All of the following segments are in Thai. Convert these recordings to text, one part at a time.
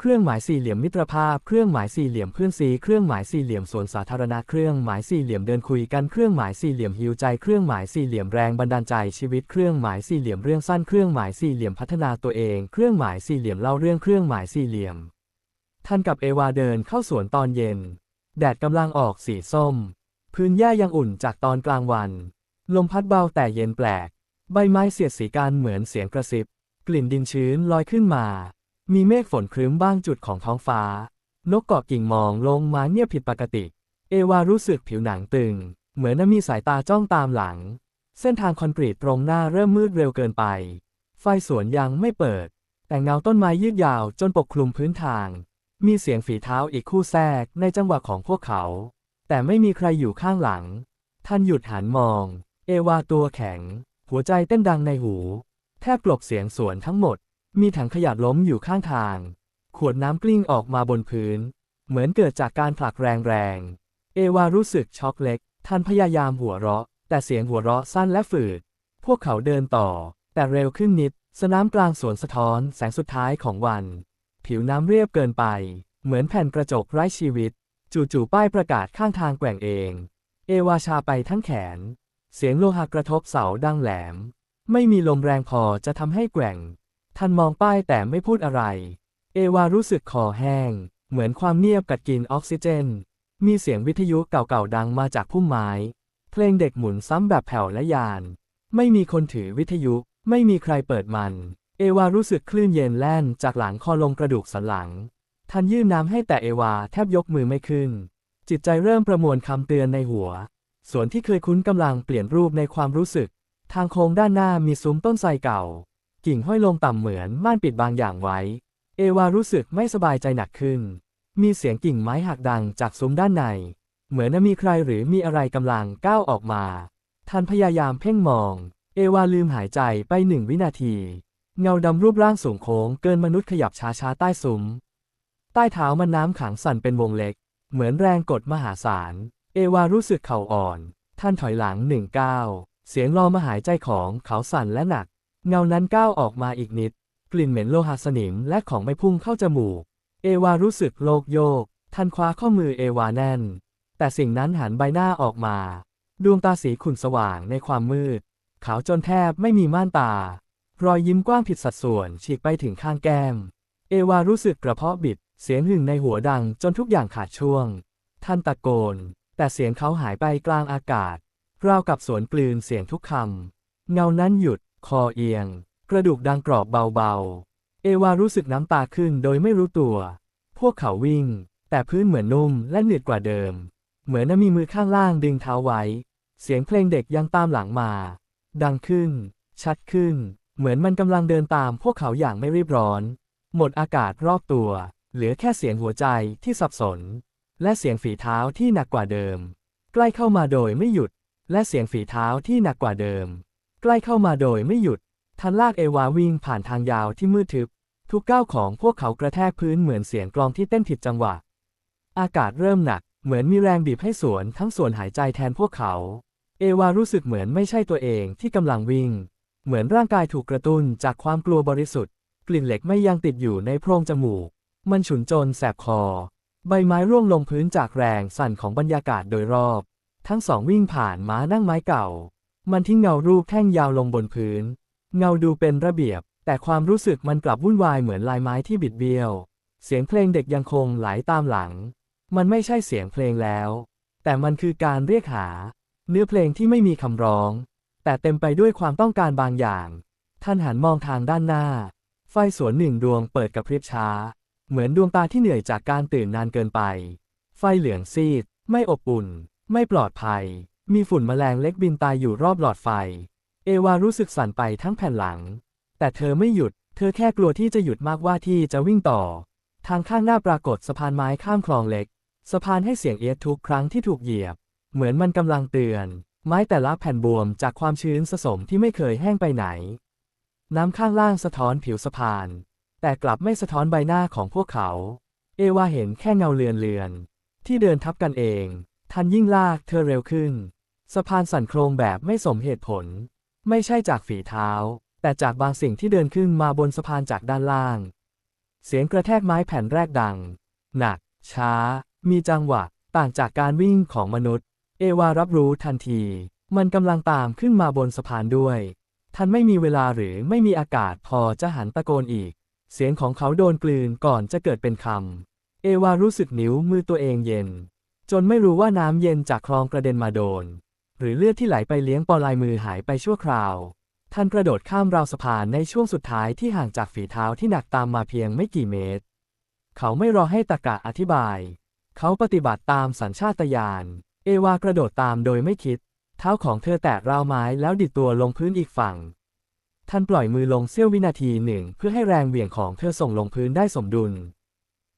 เครื่องหมายสี่เหลี่ยมมิตรภาพ เครื่องหมายสี่เหลี่ยมเพื่อนซีเครื่องหมายสี่เหลี่ยมสวนสาธารณะ เครื่องหมายสี่เหลี่ยมเดินคุยกัน เครื่องหมายสี่เหลี่ยมฮิวใจ เครื่องหมายสี่เหลี่ยมแรงบันดาลใจชีวิต เครื่องหมายสี่เหลี่ยมเรื่องสั้น เครื่องหมายสี่เหลี่ยมพัฒนาตัวเอง เครื่องหมายสี่เหลี่ยมเล่าเรื่อง เครื่องหมายสี่เหลี่ยม ท่านกับเอวาเดินเข้าสวนตอนเย็น แดดกำลังออกสีส้ม พื้นหญ้ายังอุ่นจากตอนกลางวัน ลมพัดเบาแต่เย็นแปลก ใบไม้เสียดสีกันเหมือนเสียงกระซิบ กลิ่นดินชื้นลอยขึ้นมา มีเมฆฝนครึ้มบ้างจุดของท้องฟ้า นกเกาะกิ่งมองลงมาเงียบผิดปกติ เอวารู้สึกผิวหนังตึง เหมือนมีสายตาจ้องตามหลัง เส้นทางคอนกรีตตรงหน้าเริ่มมืดเร็วเกินไป ไฟสวนยังไม่เปิด แต่เงาต้นไม้ยืดยาวจนปกคลุมพื้นทาง มีเสียงฝีเท้าอีกคู่แทรกในจังหวะของพวกเขา แต่ไม่มีใครอยู่ข้างหลัง ท่านหยุดหันมอง เอวาตัวแข็ง หัวใจเต้นดังในหู แทบกลบเสียงสวนทั้งหมด มีถังขยะล้มอยู่ข้างทาง ขวดน้ำกลิ้งออกมาบนพื้น เหมือนเกิดจากการผลักแรงๆ เอวารู้สึกช็อกเล็ก ท่านพยายามหัวเราะ แต่เสียงหัวเราะสั้นและฝืด พวกเขาเดินต่อ แต่เร็วขึ้นนิด สนามกลางสวนสะท้อนแสงสุดท้ายของวัน ผิวน้ำเรียบเกินไป เหมือนแผ่นกระจกไร้ชีวิต จู่ๆป้ายประกาศข้างทางแกว่งเอง เอวาชาไปทั้งแขน เสียงโลหะกระทบเสาดังแหลม ไม่มีลมแรงพอจะทำให้แกว่ง ท่านมองป้ายแต่ไม่พูดอะไร เอวารู้สึกคอแห้ง เหมือนความเงียบกัดกินออกซิเจน มีเสียงวิทยุเก่าๆดังมาจากพุ่มไม้ เพลงเด็กหมุนซ้ำแบบแผ่วและยาน ไม่มีคนถือวิทยุ ไม่มีใครเปิดมัน เอวารู้สึกคลื่นเย็นแล่นจากหลังคอลงกระดูกสันหลังท่านยื่นน้ำให้แต่เอวาแทบยกมือไม่ขึ้น จิตใจเริ่มประมวลคำเตือนในหัวสวนที่เคยคุ้นกำลังเปลี่ยนรูปในความรู้สึก ทางโค้งด้านหน้ามีซุ้มต้นไทรเก่า กิ่งห้อยลงต่ำเหมือนม่านปิดบางอย่างไว้ เอวารู้สึกไม่สบายใจหนักขึ้น มีเสียงกิ่งไม้หักดังจากซุ้มด้านใน เหมือนมีใครหรือมีอะไรกำลังก้าวออกมาท่านพยายามเพ่งมอง เอวาลืมหายใจไปหนึ่งวินาที เงาดำรูปร่างสูงโค้งเกินมนุษย์ขยับช้าๆใต้ซุ้ม ใต้เท้ามันน้ำขังสั่นเป็นวงเล็ก เหมือนแรงกดมหาศาล เอวารู้สึกเข่าอ่อน ท่านถอยหลังหนึ่งก้าวเสียงรอมาหายใจของเขาสั่นและหนัก เงานั้นก้าวออกมาอีกนิด กลิ่นเหม็นโลหะสนิมและของไม่พุ่งเข้าจมูก เอวารู้สึกโลกโยกท่านคว้าข้อมือเอวาแน่น แต่สิ่งนั้นหันใบหน้าออกมา ดวงตาสีขุ่นสว่างในความมืด ขาวจนแทบไม่มีม่านตา รอยยิ้มกว้างผิดสัดส่วนฉีกไปถึงข้างแก้ม เอวารู้สึกกระเพาะบิด เสียงหึ่งในหัวดังจนทุกอย่างขาดช่วง ท่านตะโกน แต่เสียงเขาหายไปกลางอากาศราวกับสวนกลืนเสียงทุกคำ เงานั้นหยุด คอเอียง กระดูกดังกรอบเบาๆ เอวารู้สึกน้ำตาขึ้นโดยไม่รู้ตัว พวกเขาวิ่ง แต่พื้นเหมือนนุ่มและเหนืดกว่าเดิม เหมือนมีมือข้างล่างดึงเท้าไว้ เสียงเพลงเด็กยังตามหลังมา ดังขึ้น ชัดขึ้น เหมือนมันกำลังเดินตามพวกเขาอย่างไม่รีบร้อน หมดอากาศรอบตัว เหลือแค่เสียงหัวใจที่สับสน และเสียงฝีเท้าที่หนักกว่าเดิม ใกล้เข้ามาโดยไม่หยุด และเสียงฝีเท้าที่หนักกว่าเดิม ใกล้เข้ามาโดยไม่หยุด ทันลากเอวาวิ่งผ่านทางยาวที่มืดทึบ ทุกก้าวของพวกเขากระแทกพื้นเหมือนเสียงกลองที่เต้นผิดจังหวะ อากาศเริ่มหนัก เหมือนมีแรงบีบให้สวนทั้งส่วนหายใจแทนพวกเขา เอวารู้สึกเหมือนไม่ใช่ตัวเองที่กำลังวิ่ง เหมือนร่างกายถูกกระตุ้นจากความกลัวบริสุทธิ์ กลิ่นเหล็กไม่ยังติดอยู่ในโพรงจมูก มันฉุนจนแสบคอ ใบไม้ร่วงลงพื้นจากแรงสั่นของบรรยากาศโดยรอบ ทั้งสองวิ่งผ่านม้านั่งไม้เก่า มันทิ้งเงารูปแท่งยาวลงบนพื้น เงาดูเป็นระเบียบ แต่ความรู้สึกมันกลับวุ่นวายเหมือนลายไม้ที่บิดเบี้ยว เสียงเพลงเด็กยังคงไหลตามหลัง มันไม่ใช่เสียงเพลงแล้ว แต่มันคือการเรียกหา เนื้อเพลงที่ไม่มีคำร้อง แต่เต็มไปด้วยความต้องการบางอย่าง ท่านหันมองทางด้านหน้า ไฟสวนหนึ่งดวงเปิดกับพริบช้า เหมือนดวงตาที่เหนื่อยจากการตื่นนานเกินไป ไฟเหลืองซีด ไม่อบอุ่น ไม่ปลอดภัย มีฝุ่นแมลงเล็กบินตายอยู่รอบหลอดไฟ เอวารู้สึกสั่นไปทั้งแผ่นหลัง แต่เธอไม่หยุด เธอแค่กลัวที่จะหยุดมากว่าที่จะวิ่งต่อ ทางข้างหน้าปรากฏสะพานไม้ข้ามคลองเล็ก สะพานให้เสียงเอียดทุกครั้งที่ถูกเหยียบ เหมือนมันกำลังเตือน ไม้แต่ละแผ่นบวมจากความชื้นสะสมที่ไม่เคยแห้งไปไหน น้ำข้างล่างสะท้อนผิวสะพาน แต่กลับไม่สะท้อนใบหน้าของพวกเขา เอวาเห็นแค่เงาเลือนเลือนที่เดินทับกันเอง ทันยิ่งลากเธอเร็วขึ้น สะพานสั่นโครงแบบไม่สมเหตุผล ไม่ใช่จากฝีเท้า แต่จากบางสิ่งที่เดินขึ้นมาบนสะพานจากด้านล่าง เสียงกระแทกไม้แผ่นแรกดัง หนัก ช้า มีจังหวะ ต่างจากการวิ่งของมนุษย์ เอวารับรู้ทันที มันกำลังตามขึ้นมาบนสะพานด้วยท่านไม่มีเวลาหรือไม่มีอากาศพอจะหันตะโกนอีก เสียงของเขาโดนกลืนก่อนจะเกิดเป็นคำเอวารู้สึกนิ้วมือตัวเองเย็น จนไม่รู้ว่าน้ำเย็นจากคลองกระเด็นมาโดน หรือเลือดที่ไหลไปเลี้ยงปอลายมือหายไปชั่วคราว ท่านกระโดดข้ามราวสะพานในช่วงสุดท้ายที่ห่างจากฝีเท้าที่หนักตามมาเพียงไม่กี่เมตร เขาไม่รอให้ตะกะอธิบาย เขาปฏิบัติตามสัญชาตญาณ เอวากระโดดตามโดยไม่คิด เท้าของเธอแตะราวไม้แล้วดิดตัวลงพื้นอีกฝั่ง ท่านปล่อยมือลงเสี้ยววินาทีหนึ่งเพื่อให้แรงเหวี่ยงของเธอส่งลงพื้นได้สมดุล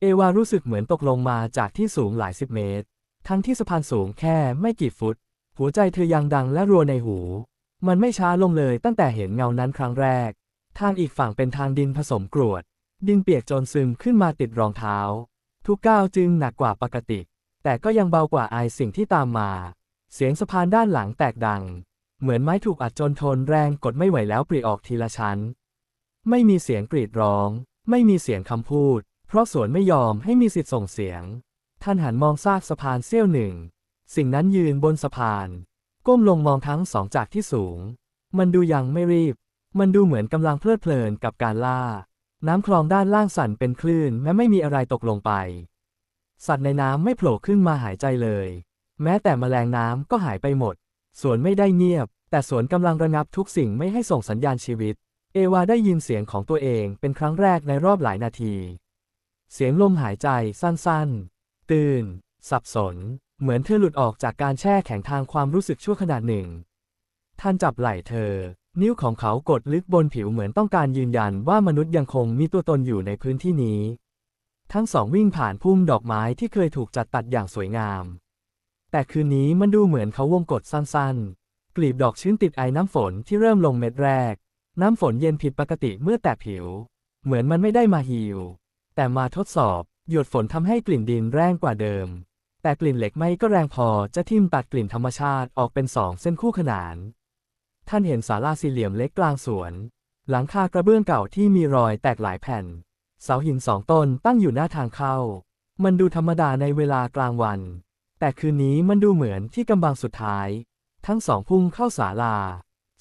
เอวารู้สึกเหมือนตกลงมาจากที่สูงหลายสิบเมตร ทั้งที่สะพานสูงแค่ไม่กี่ฟุต หัวใจเธอยังดังและรัวในหู มันไม่ช้าลงเลยตั้งแต่เห็นเงานั้นครั้งแรก ทางอีกฝั่งเป็นทางดินผสมกรวด ดินเปียกจนซึมขึ้นมาติดรองเท้า ทุกก้าวจึงหนักกว่าปกติ แต่ก็ยังเบากว่าไอสิ่งที่ตามมา เสียงสะพานด้านหลังแตกดัง เหมือนไม้ถูกอัดจนทนแรงกดไม่ไหวแล้วปริออกทีละชั้น ไม่มีเสียงกรีดร้อง ไม่มีเสียงคำพูด เพราะสวนไม่ยอมให้มีสิทธิ์ส่งเสียง ท่านหันมองซากสะพานเสี้ยวหนึ่ง สิ่งนั้นยืนบนสะพาน ก้มลงมองทั้งสองจากที่สูง มันดูยังไม่รีบ มันดูเหมือนกำลังเพลิดเพลินกับการล่า น้ำคลองด้านล่างสั่นเป็นคลื่นแม้ไม่มีอะไรตกลงไป สัตว์ในน้ำไม่โผล่ขึ้นมาหายใจเลย แม้แต่แมลงน้ำก็หายไปหมด สวนไม่ได้เงียบ แต่สวนกำลังระงับทุกสิ่งไม่ให้ส่งสัญญาณชีวิต เอวาได้ยินเสียงของตัวเองเป็นครั้งแรกในรอบหลายนาที เสียงลมหายใจสั้นๆ ตื่น สับสน เหมือนเธอหลุดออกจากการแช่แข็งทางความรู้สึกชั่วขณะหนึ่ง ท่านจับไหล่เธอ นิ้วของเขากดลึกบนผิวเหมือนต้องการยืนยันว่ามนุษย์ยังคงมีตัวตนอยู่ในพื้นที่นี้ ทั้งสองวิ่งผ่านพุ่มดอกไม้ที่เคยถูกจัดตัดอย่างสวยงาม แต่คืนนี้มันดูเหมือนเขาวงกดสั้นๆ กลีบดอกชื้นติดไอ้น้ำฝนที่เริ่มลงเม็ดแรก น้ำฝนเย็นผิดปกติเมื่อแตะผิว เหมือนมันไม่ได้มาฮีลแต่มาทดสอบ หยดฝนทำให้กลิ่นดินแรงกว่าเดิม แต่กลิ่นเหล็กไม่ก็แรงพอจะทิ่มตัดกลิ่นธรรมชาติออกเป็นสองเส้นคู่ขนาน ท่านเห็นศาลาสี่เหลี่ยมเล็กกลางสวน หลังคากระเบื้องเก่าที่มีรอยแตกหลายแผ่น เสาหินสองต้นตั้งอยู่หน้าทางเข้า มันดูธรรมดาในเวลากลางวัน แต่คืนนี้มันดูเหมือนที่กำบังสุดท้าย ทั้งสองพุ่งเข้าศาลา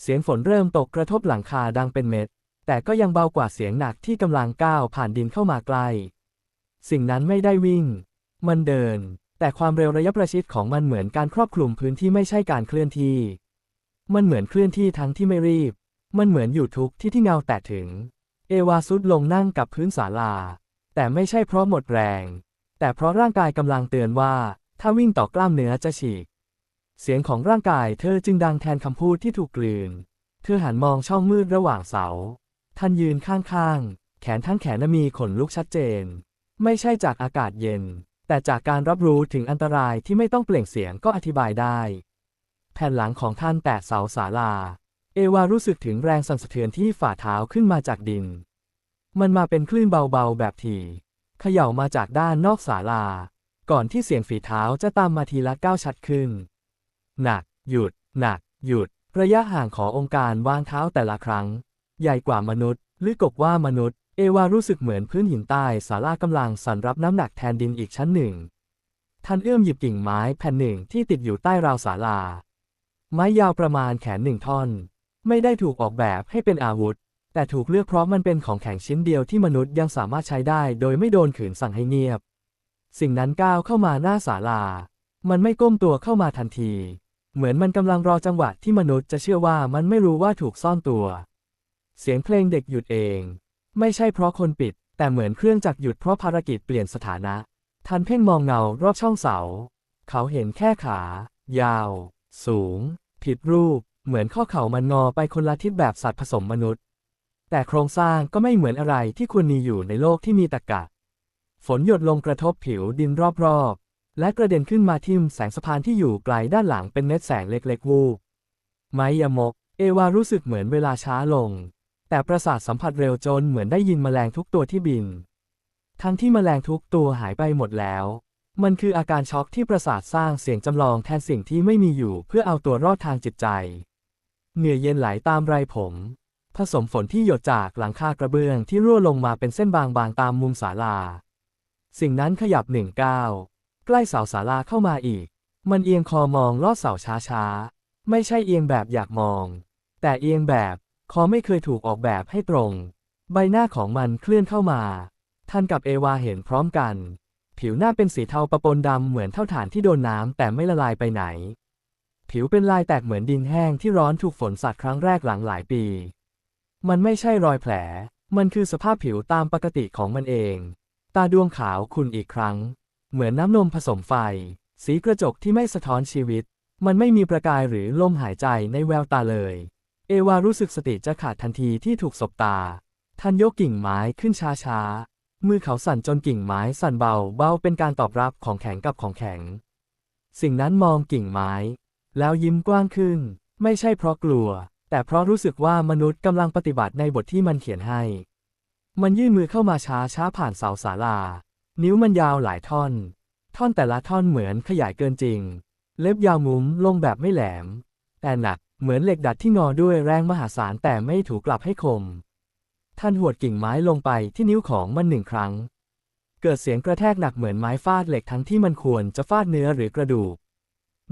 เสียงฝนเริ่มตกกระทบหลังคาดังเป็นเม็ด แต่ก็ยังเบากว่าเสียงหนักที่กำลังก้าวผ่านดินเข้ามาใกล้ สิ่งนั้นไม่ได้วิ่ง มันเดิน แต่ความเร็วระยะประชิดของมันเหมือนการครอบคลุมพื้นที่ไม่ใช่การเคลื่อนที่ มันเหมือนเคลื่อนที่ทั้งที่ไม่รีบ มันเหมือนอยู่ทุกที่ที่เงาแตะถึง เอวาซุดลงนั่งกับพื้นศาลา แต่ไม่ใช่เพราะหมดแรง แต่เพราะร่างกายกำลังเตือนว่า ถ้าวิ่งต่อกล้ามเนื้อจะฉีก เสียงของร่างกายเธอจึงดังแทนคำพูดที่ถูกกลืน เธอหันมองช่องมืดระหว่างเสา ท่านยืนข้างๆ แขนทั้งแขนมีขนลุกชัดเจน ไม่ใช่จากอากาศเย็น แต่จากการรับรู้ถึงอันตรายที่ไม่ต้องเปล่งเสียงก็อธิบายได้ แผ่นหลังของท่านแตะเสาศาลา เอวารู้สึกถึงแรงสั่นสะเทือนที่ฝ่าเท้าขึ้นมาจากดิน มันมาเป็นคลื่นเบาๆแบบถี่เขย่ามาจากด้านนอกศาลา ก่อนที่เสียงฝีเท้าจะตามมาทีละก้าวชัดขึ้น หนัก หยุด หนัก หยุด ระยะห่างขององค์การวางเท้าแต่ละครั้ง ใหญ่กว่ามนุษย์ หรือกบว่ามนุษย์ เอวารู้สึกเหมือนพื้นหินใต้ศาลากำลังสั่นรับน้ำหนักแทนดินอีกชั้นหนึ่งท่านเอื้อมหยิบกิ่งไม้แผ่นหนึ่งที่ติดอยู่ใต้ราวศาลา ไม้ยาวประมาณแขนหนึ่งท่อน ไม่ได้ถูกออกแบบให้เป็นอาวุธ แต่ถูกเลือกเพราะมันเป็นของแข็งชิ้นเดียวที่มนุษย์ยังสามารถใช้ได้โดยไม่โดนขืนสั่งให้เงียบ สิ่งนั้นก้าวเข้ามาหน้าศาลา มันไม่ก้มตัวเข้ามาทันที เหมือนมันกำลังรอจังหวะที่มนุษย์จะเชื่อว่ามันไม่รู้ว่าถูกซ่อนตัว เสียงเพลงเด็กหยุดเอง ไม่ใช่เพราะคนปิด แต่เหมือนเครื่องจักรหยุดเพราะภารกิจเปลี่ยนสถานะ ทันเพ่งมองเงารอบช่องเสา เขาเห็นแค่ขา ยาว สูง ผิดรูป เหมือนข้อเข่ามันงอไปคนละทิศแบบสัตว์ผสมมนุษย์ แต่โครงสร้างก็ไม่เหมือนอะไรที่ควรมีอยู่ในโลกที่มีตะกะ ฝนหยดลงกระทบผิวดินรอบๆ และกระเด็นขึ้นมาทิ่มแสงสะพานที่อยู่ไกลด้านหลังเป็นเม็ดแสงเล็กๆ วูบไมยามก เอวารู้สึกเหมือนเวลาช้าลง แต่ประสาทสัมผัสเร็วจนเหมือนได้ยินแมลงทุกตัวที่บิน ทั้งที่แมลงทุกตัวหายไปหมดแล้ว มันคืออาการช็อกที่ประสาทสร้างเสียงจำลองแทนสิ่งที่ไม่มีอยู่เพื่อเอาตัวรอดทางจิตใจ เหนื่อยเย็นไหลตามไรผม ผสมฝนที่หยดจากหลังคากระเบื้องที่รั่วลงมาเป็นเส้นบางๆตามมุมศาลา สิ่งนั้นขยับหนึ่งก้าวใกล้เสาศาลาเข้ามาอีก มันเอียงคอมองลอดเสาช้าๆ ไม่ใช่เอียงแบบอยากมอง แต่เอียงแบบ คอไม่เคยถูกออกแบบให้ตรง ใบหน้าของมันเคลื่อนเข้ามาท่านกับเอวาเห็นพร้อมกัน ผิวหน้าเป็นสีเทาประปนดำเหมือนเท่าฐานที่โดนน้ำแต่ไม่ละลายไปไหน ผิวเป็นลายแตกเหมือนดินแห้งที่ร้อนถูกฝนสาดครั้งแรกหลังหลายปี มันไม่ใช่รอยแผล มันคือสภาพผิวตามปกติของมันเอง ตาดวงขาวขุ่นอีกครั้ง เหมือนน้ำนมผสมไฟ สีกระจกที่ไม่สะท้อนชีวิต มันไม่มีประกายหรือลมหายใจในแววตาเลย เอวารู้สึกสติจะขาดทันทีที่ถูกสบตาท่านยกกิ่งไม้ขึ้นช้าๆมือเขาสั่นจนกิ่งไม้สั่นเบาเบาเป็นการตอบรับของแข็งกับของแข็ง สิ่งนั้นมองกิ่งไม้ แล้วยิ้มกว้างขึ้น ไม่ใช่เพราะกลัว แต่เพราะรู้สึกว่ามนุษย์กำลังปฏิบัติในบทที่มันเขียนให้ มันยื่นมือเข้ามาช้าช้าผ่านเสาศาลา นิ้วมันยาวหลายท่อน ท่อนแต่ละท่อนเหมือนขยายเกินจริง เล็บยาวมุ้มลงแบบไม่แหลม แต่หนักเหมือนเหล็กดัดที่งอด้วยแรงมหาศาลแต่ไม่ถูกกลับให้คม ท่านหวดกิ่งไม้ลงไปที่นิ้วของมันหนึ่งครั้ง เกิดเสียงกระแทกหนักเหมือนไม้ฟาดเหล็กทั้งที่มันควรจะฟาดเนื้อหรือกระดูก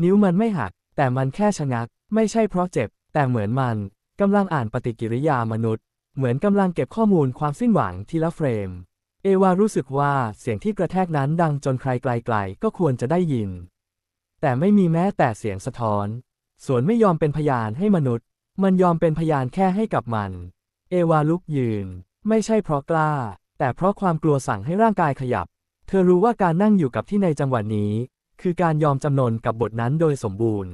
นิ้วมันไม่หัก แต่มันแค่ชะงัก ไม่ใช่เพราะเจ็บ แต่เหมือนมันกำลังอ่านปฏิกิริยามนุษย์ เหมือนกำลังเก็บข้อมูลความสิ้นหวังทีละเฟรม เอวารู้สึกว่าเสียงที่กระแทกนั้นดังจนใครไกลๆก็ควรจะได้ยิน แต่ไม่มีแม้แต่เสียงสะท้อน สวนไม่ยอมเป็นพยานให้มนุษย์ มันยอมเป็นพยานแค่ให้กับมัน เอวาลุกยืน ไม่ใช่เพราะกล้า แต่เพราะความกลัวสั่งให้ร่างกายขยับ เธอรู้ว่าการนั่งอยู่กับที่ในจังหวะนี้ คือการยอมจำนนกับบทนั้นโดยสมบูรณ์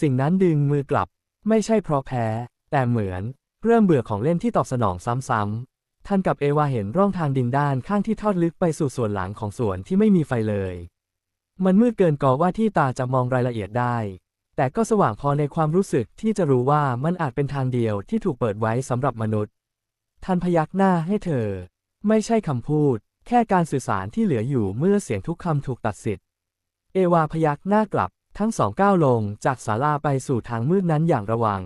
สิ่งนั้นดึงมือกลับ ไม่ใช่เพราะแพ้ แต่เหมือน เริ่มเบื่อของเล่นที่ตอบสนองซ้ำๆท่านกับเอวาเห็นร่องทางดินด้านข้างที่ทอดลึกไปสู่ส่วนหลังของสวนที่ไม่มีไฟเลย มันมืดเกินกอว่าที่ตาจะมองรายละเอียดได้ แต่ก็สว่างพอในความรู้สึกที่จะรู้ว่ามันอาจเป็นทางเดียวที่ถูกเปิดไว้สำหรับมนุษย์ท่านพยักหน้าให้เธอ ไม่ใช่คำพูด แค่การสื่อสารที่เหลืออยู่เมื่อเสียงทุกคำถูกตัดสิทธิ์ เอวาพยักหน้ากลับทั้งสองก้าวลงจากศาลาไปสู่ทางมืดนั้นอย่างระวัง